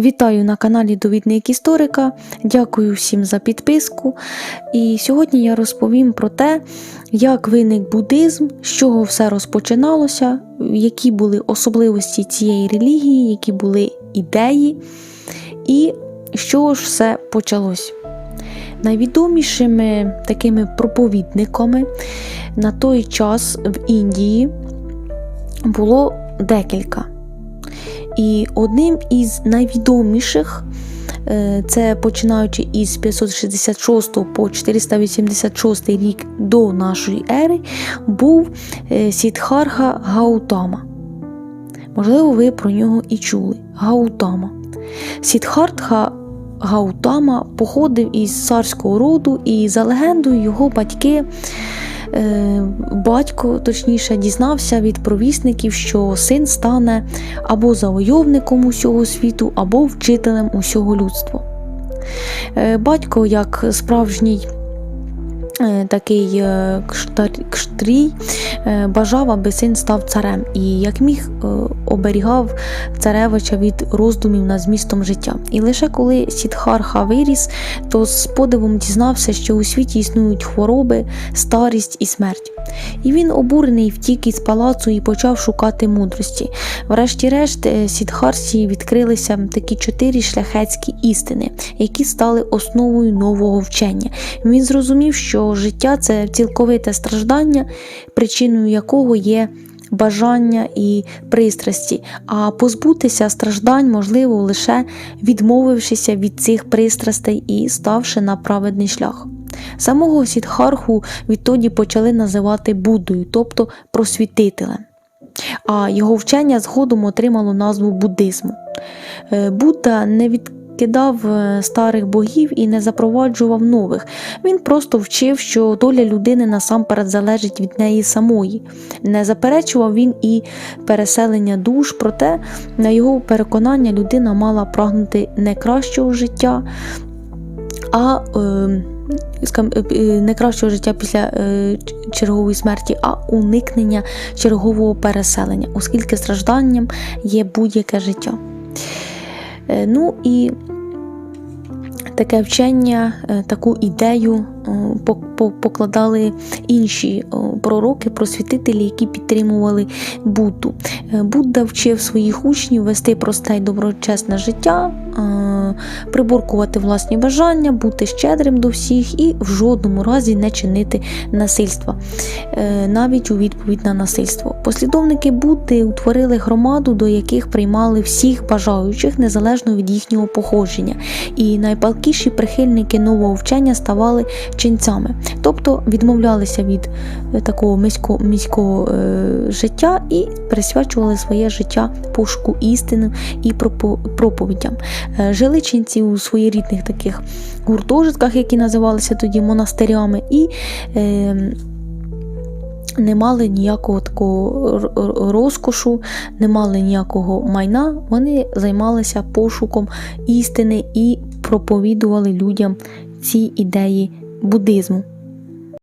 Вітаю на каналі Довідник Історика. Дякую всім за підписку. І сьогодні я розповім про те, як виник буддизм, з чого все розпочиналося, які були особливості цієї релігії, які були ідеї, і з чого ж все почалось. Найвідомішими такими проповідниками на той час в Індії було декілька. І одним із найвідоміших, е, це починаючи із 566 по 486 рік до нашої ери, був е, Сідхарха Гаутама. Можливо, ви про нього і чули. Гаутама. Сідхартха Гаутама походив із царського роду, і за легендою його батьки. Е, Батько, точніше, дізнався від провісників, що син стане або завойовником усього світу, або вчителем усього людства. Е, Батько, як справжній е, такий кштрій, бажав, аби син став царем, і як міг оберігав царевича від роздумів над змістом життя. І лише коли Сідхарха виріс, то з подивом дізнався, що у світі існують хвороби, старість і смерть. І він обурений втік із палацу і почав шукати мудрості. Врешті-решт, е, Сідхарсі відкрилися такі чотири шляхетські істини, які стали основою нового вчення. Він зрозумів, що життя це цілковите страждання, причиною якого є бажання і пристрасті, а позбутися страждань можливо лише відмовившися від цих пристрастей і ставши на праведний шлях. Самого Сідхарху відтоді почали називати Буддою, тобто просвітителем. А його вчення згодом отримало назву буддизму. Е, Будда не відкидав е, старих богів і не запроваджував нових. Він просто вчив, що доля людини насамперед залежить від неї самої. Не заперечував він і переселення душ, проте, на його переконання, людина мала прагнути не кращого життя, а е, е, не кращого життя після е, чергової смерті, а уникнення чергового переселення, оскільки стражданням є будь-яке життя. Е, Ну і таке вчення, е, таку ідею покладали інші е, пророки, просвітителі, які підтримували Будду. Е, Будда вчив своїх учнів вести просте й доброчесне життя, е, приборкувати власні бажання, бути щедрим до всіх і в жодному разі не чинити насильства, е, навіть у відповідь на насильство. Послідовники Будди утворили громаду, до яких приймали всіх бажаючих незалежно від їхнього походження. І найпалкіші прихильники нового вчення ставали ченцями, тобто відмовлялися від е, такого міського, міського е, життя і присвячували своє життя пошуку істини і проповідям. Е, Жили ченці у своєрідних таких гуртожитках, які називалися тоді монастирями, і е, не мали ніякого такого розкошу, не мали ніякого майна. Вони займалися пошуком істини і проповідували людям ці ідеї буддизму.